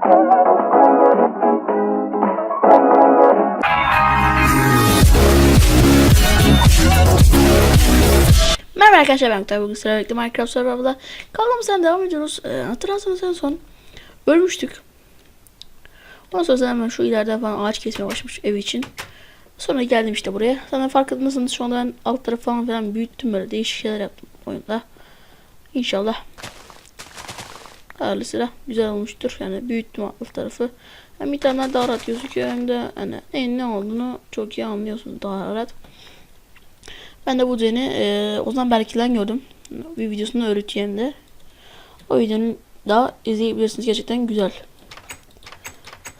Merhaba arkadaşlar ben Kutay bugün sıra birlikte Minecraft Survival'da kaldığımızdan devam ediyoruz. Ee, hatırlarsanız en son ölmüştük. Ondan sonra hemen şu ileride falan ağaç kesmeye başlamış ev için. Sonra geldim işte buraya. Sana fark etmezsiniz şu anda ben alt tarafı falan filan büyüttüm böyle değişik şeyler yaptım oyunda. İnşallah. Hayırlısıyla güzel olmuştur. Yani büyüttüm alt tarafı. Hem tane daha rahat gözüküyor hem de hani neyin ne olduğunu çok iyi anlıyorsunuz daha rahat. Ben de bu düzeni e, Ozan Berkil'den gördüm. Bir videosunu öğreteceğim de. O videonun daha izleyebilirsiniz. Gerçekten güzel.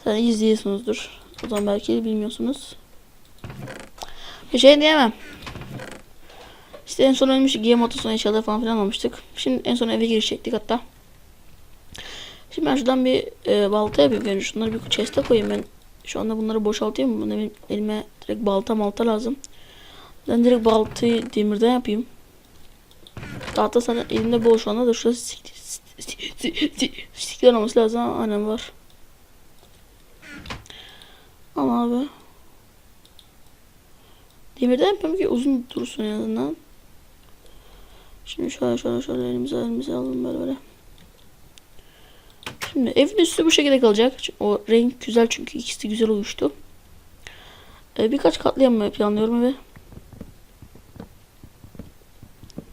Sen izliyorsunuzdur. Ozan Berkil'i bilmiyorsunuz. Bir şey diyemem. İşte en son ölmüş game otosuna eşyaları falan filan almıştık. Şimdi en son eve giriş çektik hatta. Şimdi ben şuradan bir e, balta yapayım. Yani şunları bir chest'e koyayım ben. Şu anda bunları boşaltayım. Buna benim elime direkt balta malta lazım. Ben direkt baltayı demirden yapayım. Tahta sana elimde bol şu anda da stik- stikler olması lazım. Annem var. Ama abi. Demirden yapıyorum ki uzun dursun en azından. Şimdi şöyle şöyle şöyle elimize elimize alalım böyle böyle. Şimdi evin üstü bu şekilde kalacak. O renk güzel çünkü ikisi güzel uyuştu. Ee, birkaç katlı yapmayı planlıyorum eve.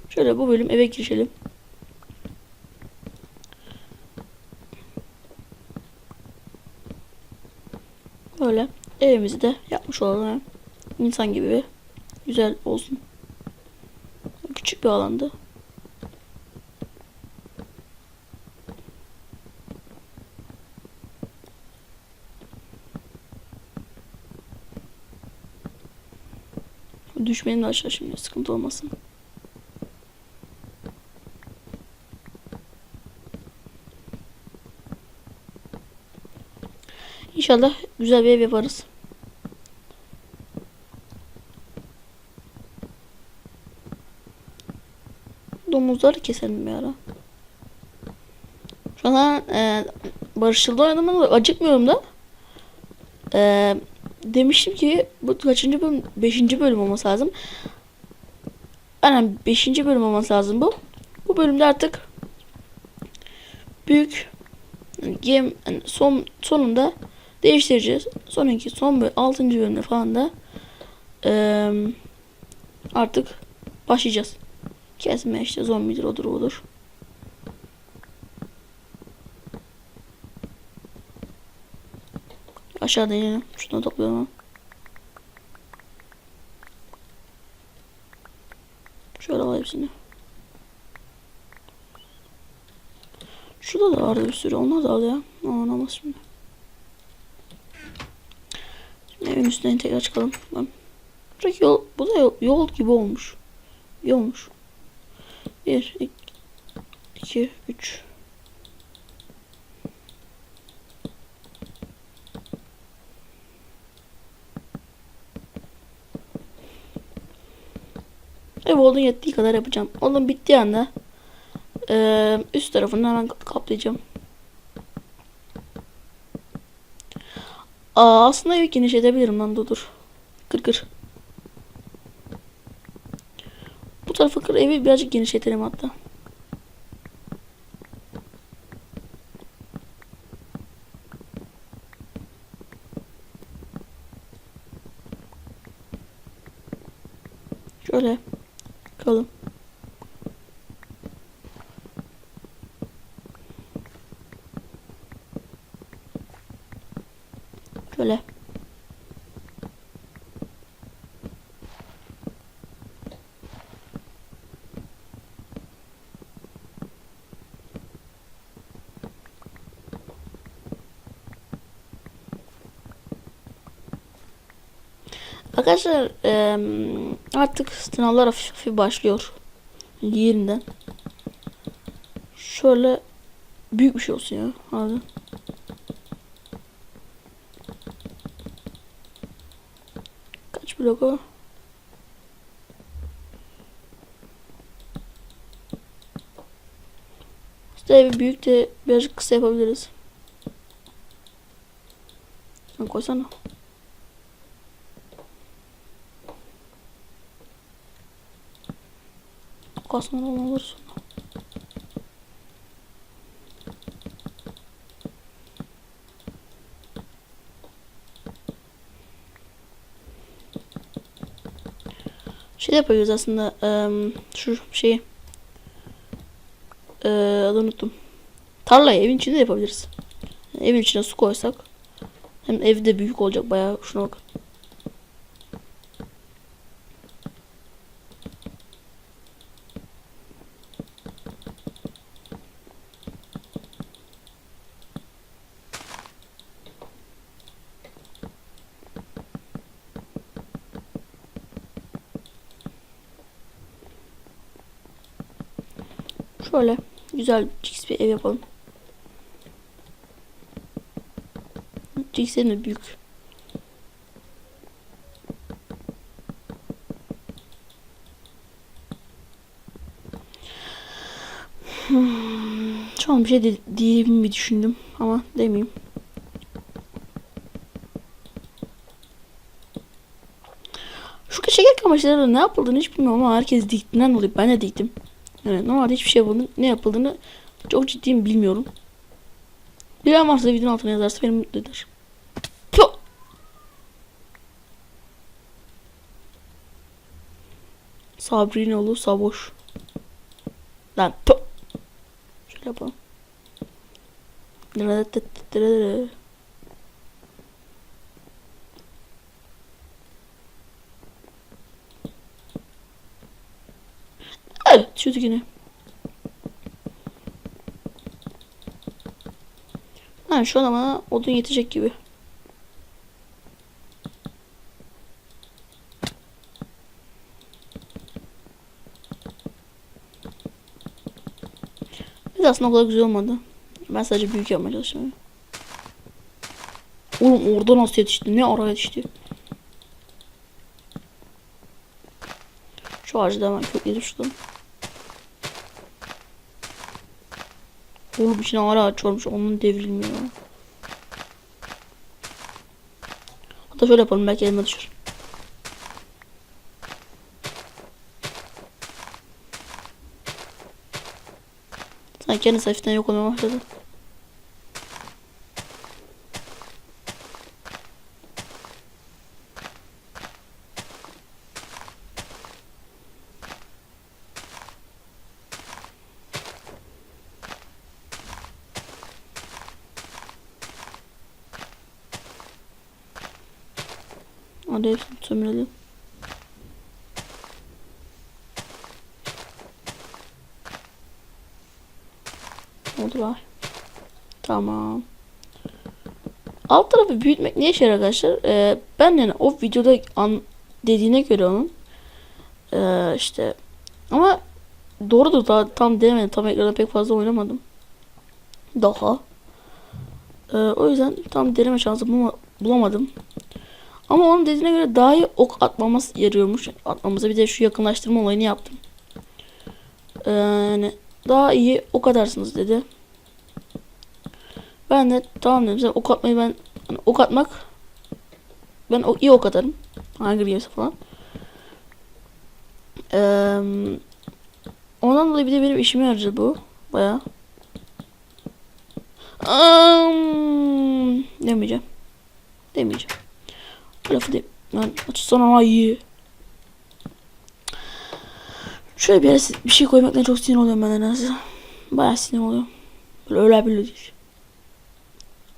Şöyle bu bölüm eve girişelim. Böyle evimizi de yapmış olalım. İnsan gibi bir güzel olsun. Küçük bir alanda. Düşmeyin de aşağı şimdi sıkıntı olmasın. İnşallah güzel bir ev yaparız. Domuzları keselim bir ara. Şu an e, Barışçıl'da oynadım ama acıkmıyorum da. E, demiştim ki bu kaçıncı bölüm? Beşinci bölüm olması lazım. Aynen beşinci bölüm olması lazım bu. Bu bölümde artık büyük game yani son sonunda değiştireceğiz. Sonraki son bölüm, 6. bölümde falan da eee, artık başlayacağız. Kesme işte zombidir odur odur. Aşağıda ya. Şuna toplayalım. Şöyle al hepsini. Şurada da vardı bir sürü. Onlar da al ya. Aman olmaz şimdi. şimdi evin üstüne tekrar çıkalım. Ben... Buradaki yol, bu da yol, yol gibi olmuş. İyi olmuş. 1, 2, 3. Firebolt'un yettiği kadar yapacağım. Onun bittiği anda e, üst tarafını hemen kaplayacağım. Aa, aslında yok geniş edebilirim lan dur dur. Kır kır. Bu tarafı kır evi birazcık genişletelim hatta. Şöyle. Kalın. Şöyle. Arkadaşlar eee, artık sınavlar hafif hafif başlıyor. Yerinden. Şöyle büyük bir şey olsun ya. Hadi. Kaç blok o? İşte evi büyük de birazcık kısa yapabiliriz. Sen koysana. Kasman olursun. Şey yapıyoruz aslında em, şu şeyi Eee adını unuttum. Tarlayı evin içinde de yapabiliriz. Evin içine su koysak hem ev de büyük olacak bayağı şuna bak. Şöyle güzel cix bir ev yapalım. Cix'in de büyük. Hmm, Şu an bir şey de, diyeyim bir düşündüm ama demeyeyim. Şu şeker kamaşları ne yapıldığını hiç bilmiyorum ama herkes diktiğinden dolayı ben de diktim. Yani normalde hiçbir şey yapıldığını, ne yapıldığını çok ciddiyim bilmiyorum. Bilen varsa videonun altına yazarsa beni mutlu eder. Puh! Sabrina olur Saboş. Lan puh! Şöyle yapalım. Yine. Ha, şu an bana odun yetecek gibi. Biz aslında o kadar güzel olmadı. Ben sadece büyük yapmaya çalışıyorum. Oğlum orada nasıl yetişti? Ne ara yetişti? Şu ağacı da hemen kökledim şuradan. Oğlum içine ara ağaç varmış. Onun devrilmiyor. Hatta şöyle yapalım. Belki elime düşür. Sanki kendi sayfasından yok olmaya başladı. Hadi hepsini sömürelim. Oldu var. Tamam. Alt tarafı büyütmek ne işe arkadaşlar? Ee, ben yani o videoda an dediğine göre onun ee, işte ama doğrudur daha tam denemedim. Tam ekranda pek fazla oynamadım. Daha. Ee, o yüzden tam deneme şansı bulamadım. Ama onun dediğine göre daha iyi ok atmamız yarıyormuş. Atmamıza bir de şu yakınlaştırma olayını yaptım. Yani daha iyi ok atarsınız dedi. Ben de tamam dedim. Sen ok atmayı ben hani ok atmak ben o, iyi ok atarım. Hunger Games'e falan. Ee, ondan dolayı bir de benim işime yaradı bu. Baya. Um, demeyeceğim. Demeyeceğim. Bu lafı değil. Lan açsana ayı. Şöyle bir bir şey koymaktan çok sinir oluyorum ben nedense. Bayağı sinir oluyorum. Böyle öyle böyle değil.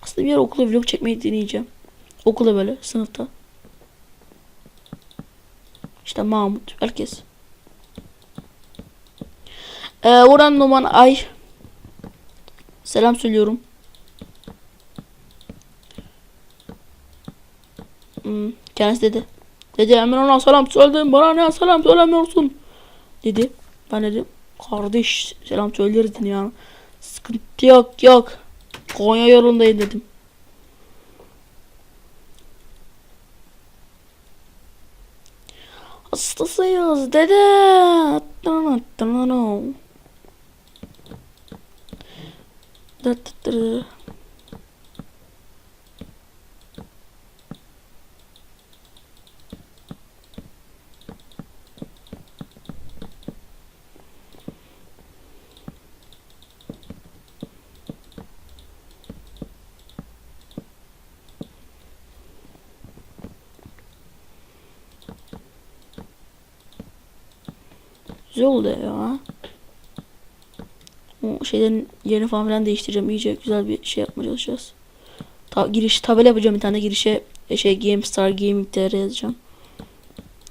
Aslında bir yer okula vlog çekmeyi deneyeceğim. Okula böyle sınıfta. İşte Mahmut herkes. Ee, Orhan Numan Ay. Selam söylüyorum. Hmm, kendisi dedi. Dedi ona selam söyledim. Bana ne selam söylemiyorsun. Dedi. Ben dedim. Kardeş selam söyleriz ya. Sıkıntı yok yok. Konya yolundayım dedim. Hastasıyız dede. Güzel oldu ya. O şeylerin yerini falan filan değiştireceğim. İyice güzel bir şey yapmaya çalışacağız. Ta giriş tabela yapacağım bir tane girişe e, şey GameStar Gaming TR yazacağım.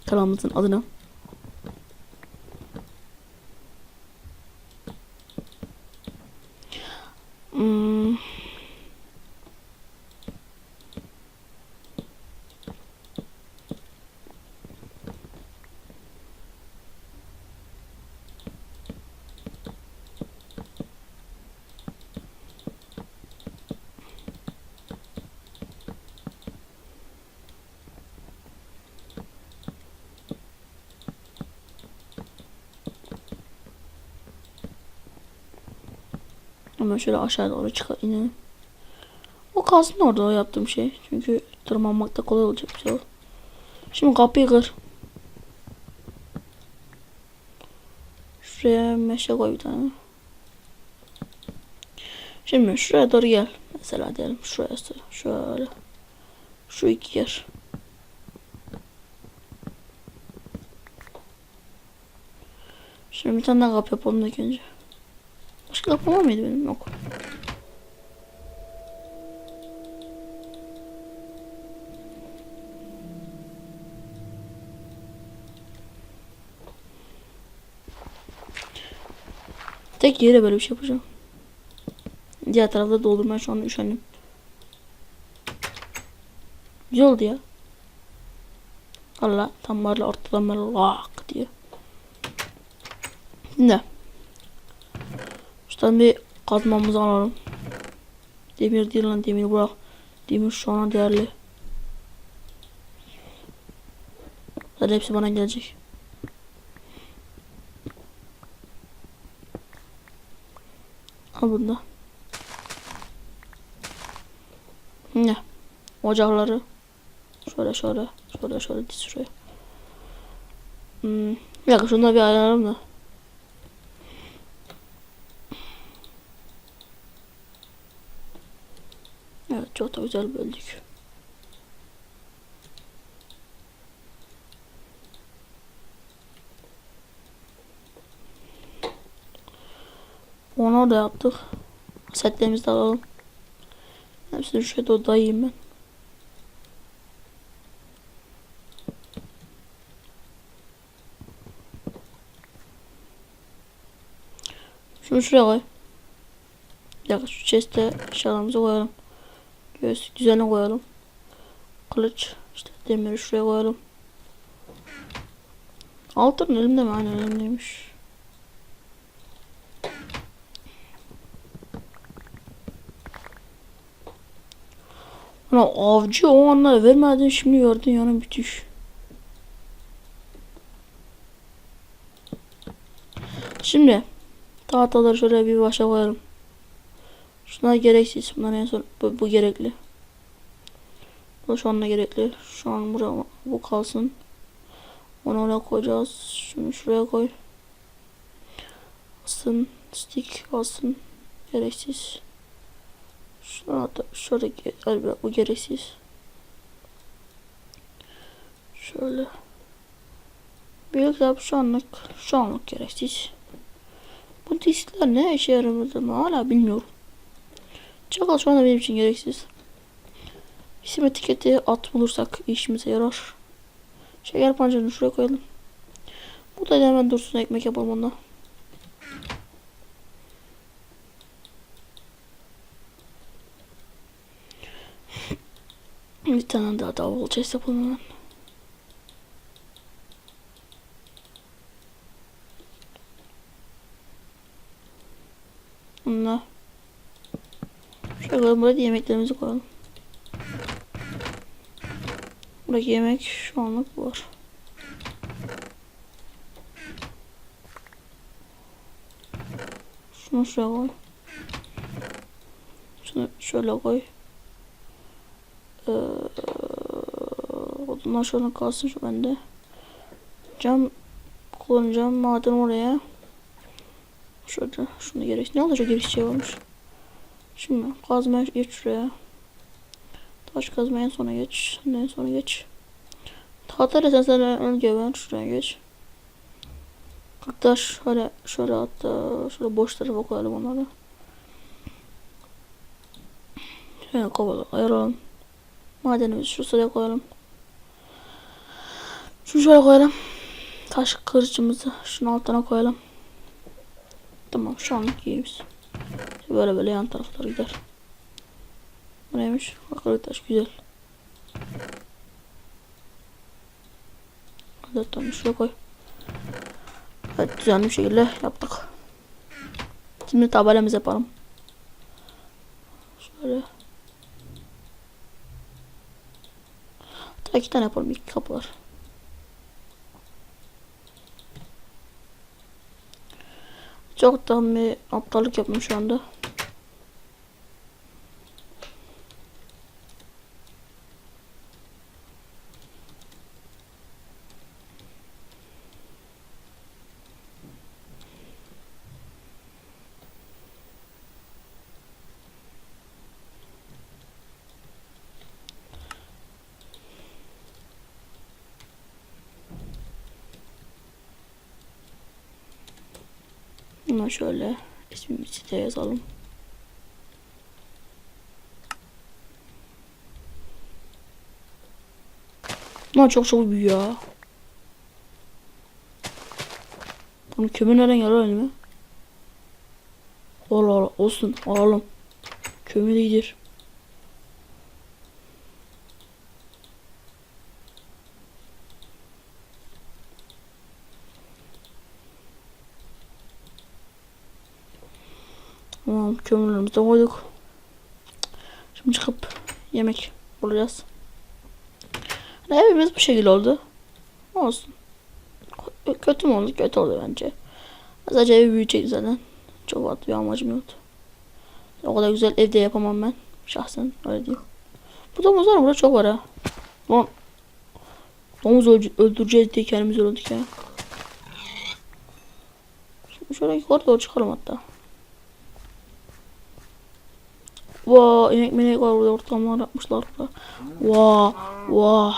Kanalımızın adına. Hmm. Hemen şöyle aşağı doğru çıkar. O kalsın orada o yaptığım şey. Çünkü tırmanmakta kolay olacak bir şey. Şimdi kapıyı kır. Şuraya meşe koy bir tane. Şimdi şuraya doğru gel. Mesela diyelim şuraya şöyle. Şu iki yer. Şimdi bir tane daha kapı yapalım da önce. Başka kapı var mıydı benim? Yok. Tek yere böyle bir şey yapacağım. Diğer tarafta doldurmaya şu an üşendim. Güzel oldu ya. Allah tam böyle ortadan böyle lak diye. Şimdi. Şuradan bir kazmamızı alalım. Demir değil lan demir bırak. Demir şu an değerli. Zaten hepsi bana gelecek. Al bunu da. Ne? Ocakları. Şöyle şöyle. Şöyle şöyle diz şuraya. Hmm. Bir dakika da bir ayarlayalım da. Evet çok da güzel böldük. Onu da yaptık. Setlerimizi de alalım. Hepsini şuraya doğru dayayayım ben. Şunu şuraya koy. Dakika şu chest'e eşyalarımızı koyalım. Göğüs düzene koyalım. Kılıç işte demiri şuraya koyalım. Altın elimde mi? Aynen elimdeymiş. Ana avcı o anlara vermedin şimdi gördün yanı bitiş. Şimdi tahtaları şöyle bir başa koyalım. Şunlar gereksiz. Bunlar en son bu, bu gerekli. Bu şu anda gerekli. Şu an buraya bu kalsın. Onu oraya koyacağız. Şunu şuraya koy. Alsın. Stick alsın. Gereksiz. Şuna da şöyle galiba bu gereksiz. Şöyle. Büyük yap şu anlık şu anlık gereksiz. Bu diskler ne işe yaradığını hala bilmiyorum. Çakal şu anda benim için gereksiz. İsim etiketi at bulursak işimize yarar. Şeker pancarını şuraya koyalım. Bu da hemen dursun ekmek yapalım ondan. Bir tane daha davul chest yapalım hemen. Bunlar. Buraya da yemeklerimizi koyalım. Buradaki yemek şu anlık var. Şunu şuraya koy. Şunu şöyle koy. Ee, odunlar şöyle kalsın şu bende. Cam kullanacağım. Maden oraya. Şöyle şunu gerek. Ne olacak giriş şey. Şimdi kazmaya geç şuraya. Taş kazmaya en sona geç. En sona geç. Tahta sen sen önce ben şuraya geç. Hatta şöyle şöyle hatta şöyle boş tarafa koyalım onları. Şöyle kovalı ayıralım. Madenimizi şu sıraya koyalım. Şunu şöyle koyalım. Taş kırıcımızı şunun altına koyalım. Tamam şu anlık iyiyiz. Böyle böyle yan taraflara gider. Bu neymiş? Akıllı taş güzel. Tane şuraya koy. Evet düzenli bir şekilde yaptık. Şimdi tabelemizi yapalım. Şöyle. Hatta iki tane yapalım. iki kapı var. Çok da bir aptallık yapmış şu anda. Hemen şöyle ismimizi de yazalım. Lan çok çabuk büyüyor ya. Bunu kömür nereden gelir elime? Allah Allah olsun alalım. Kömür iyidir. Tamam kömürlerimizi de koyduk. Şimdi çıkıp yemek bulacağız. Hani evimiz bu şekilde oldu. Olsun. Kötü mü oldu? Kötü oldu bence. Sadece evi büyüyecek zaten. Çok farklı bir amacım yoktu. O kadar güzel evde yapamam ben. Şahsen öyle değil. Bu domuzlar burada çok var ha. Lan. Domuz öldü- öldüreceğiz diye kendimiz öldük ya. Şimdi şöyle yukarı doğru çıkalım hatta. Vaa inek minek var burada ortamlar yapmışlar burada. Vaa vaa.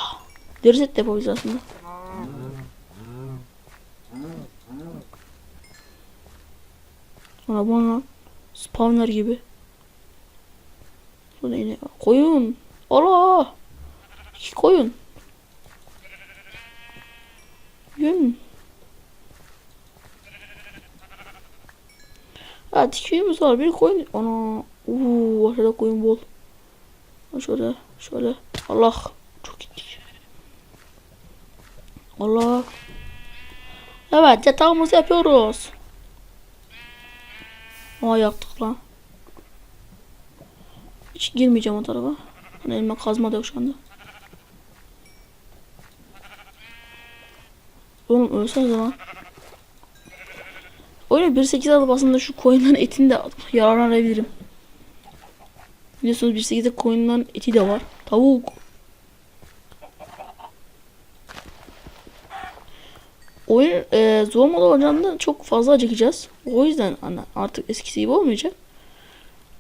Deri set de yapabiliriz aslında. Sonra bana spawner gibi. Sonra yine koyun. Allah. İki koyun. Yün. İki köyümüz var. Bir koyun. Ana. Uuu aşağıda koyun bol. Şöyle şöyle. Allah. Çok gittik. Allah. Evet yatağımızı yapıyoruz. Aa yaktık lan. Hiç girmeyeceğim o tarafa. Hani elime kazma da yok şu anda. Oğlum ölsenize lan. Öyle 1.8 alıp aslında şu koyunların etini de yararlanabilirim. Biliyorsunuz 1.8'de koyunların eti de var. Tavuk. Oyun e, zor moda olacağında çok fazla acıkacağız. O yüzden hani artık eskisi gibi olmayacak.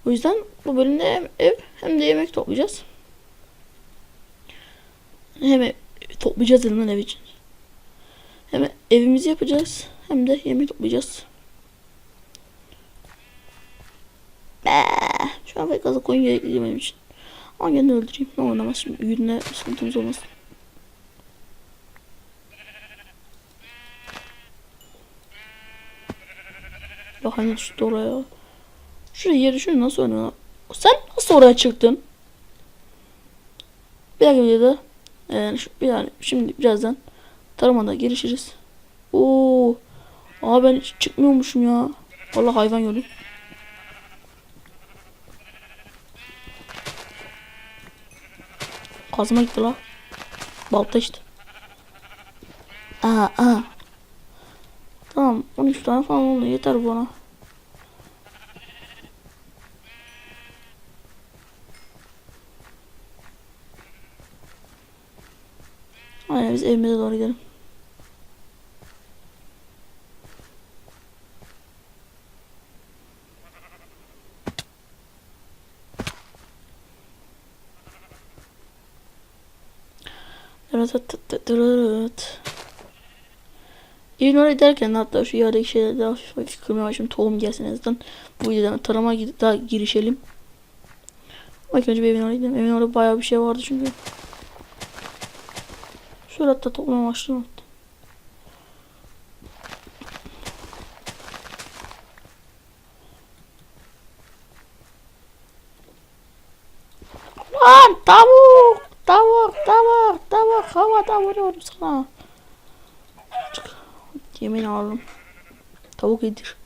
O yüzden bu bölümde hem ev hem de yemek toplayacağız. Hem toplayacağız elinden ev için. Hem evimizi yapacağız hem de yemek toplayacağız. Be, şu an pek fazla gerekli benim için. Ama gene öldüreyim. Ne oynamaz şimdi. Ürüne sıkıntımız olmasın. Ya hani düştü oraya. Şuraya yeri şunu nasıl oynuyor? Sen nasıl oraya çıktın? Bir dakika videoda. Yani şu, yani şimdi birazdan tarımada girişiriz. Oo. Aa ben hiç çıkmıyormuşum ya. Vallahi hayvan gördüm. Kazma gitti la. Balta işte. Aa, aa. Tamam 13 tane falan oldu yeter bana. Aynen biz evimize doğru gidelim. Oraya giderken hatta şu yerdeki şeyleri daha hafif kırmaya başladım. Tohum gelsin en azından. Bu yüzden gidip daha girişelim. İlk önce bir evin oraya gidelim. Evin orada bayağı bir şey vardı çünkü. Şöyle hatta toplamaya başladım. Lan tavuk! Tavuk! Tavuk! Tavuk! Havada vuruyorum sana. Çık. Yemin aldım. Tavuk yedir.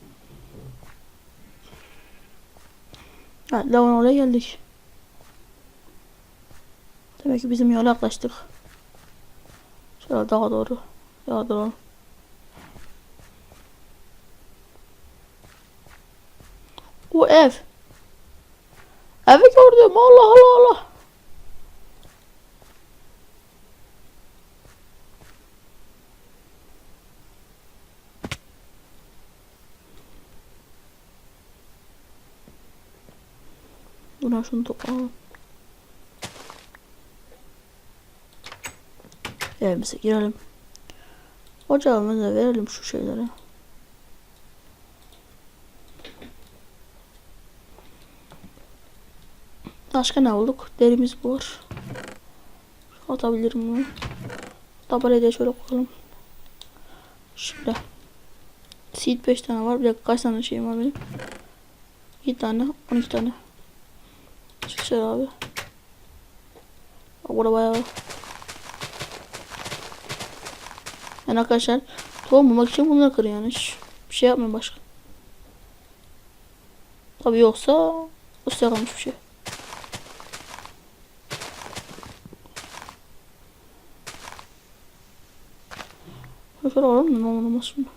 Ha, lavın oraya geldik. Demek ki bizim yola yaklaştık. Şöyle daha doğru. Daha doğru. Bu ev. Evi gördüm. Allah Allah Allah. Buna şunu toplayalım. Evimize girelim. Ocağımıza verelim şu şeyleri. Başka ne olduk? Derimiz bu var. Atabilirim bunu. Tabelayı da şöyle koyalım. Şimdi. Seed 5 tane var. Bir dakika kaç tane şeyim var benim? 2 tane. 12 tane. Dışarı abi. Burada bayağı. Yani arkadaşlar tohum bulmak için bunları kır yani. Hiç bir şey yapmayın başka. Tabi yoksa usta kalmış bir şey. Şöyle alalım mı? Ne olur olmaz şimdi.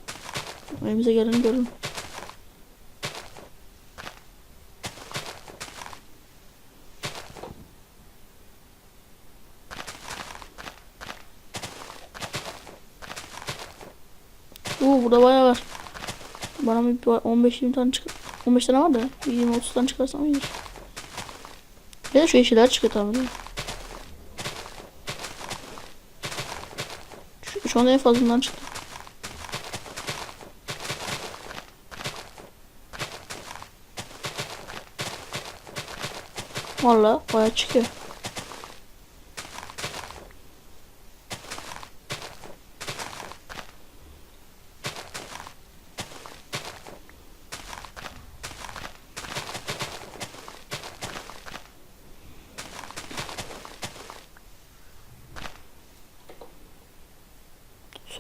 Elimize geleni görelim. Oo burada bayağı var. Bana bir 15-20 tane çıkar. 15 tane var da 20-30 tane çıkarsam iyidir. Bir de şu yeşiller çıkıyor tabii. değil mi? Şu, şu anda en fazla bundan çıktı. Valla bayağı çıkıyor.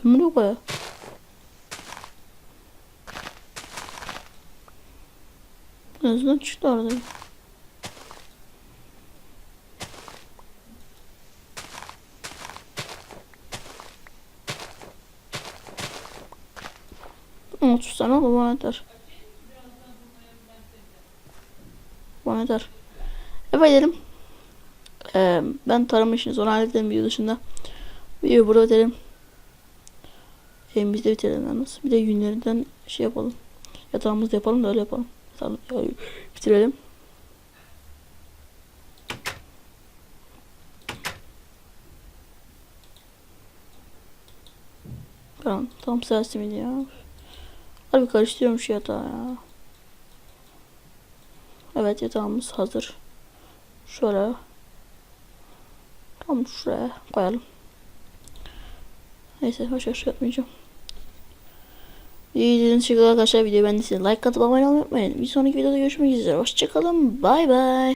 Sömürüyor bayağı. En azından çıktı. Ama 30 tane oldu bana yeter. Bana yeter. Eve gidelim. Ee, ben tarım işini sonra halledelim video dışında. Videoyu burada bitirelim. Evimizde bitirelim yalnız. Bir de günlerinden şey yapalım. Yatağımızda yapalım da öyle yapalım. Tamam, bitirelim. Tamam, tam sırası mıydı ya? Harbi karıştırıyorum şu yatağı ya. Evet yatağımız hazır. Şöyle. Tam şuraya koyalım. Neyse başka şey yapmayacağım. İyi izlediğiniz için arkadaşlar videoyu beğendiyseniz like atıp abone olmayı unutmayın. Bir sonraki videoda görüşmek üzere. Hoşçakalın. Bay bay.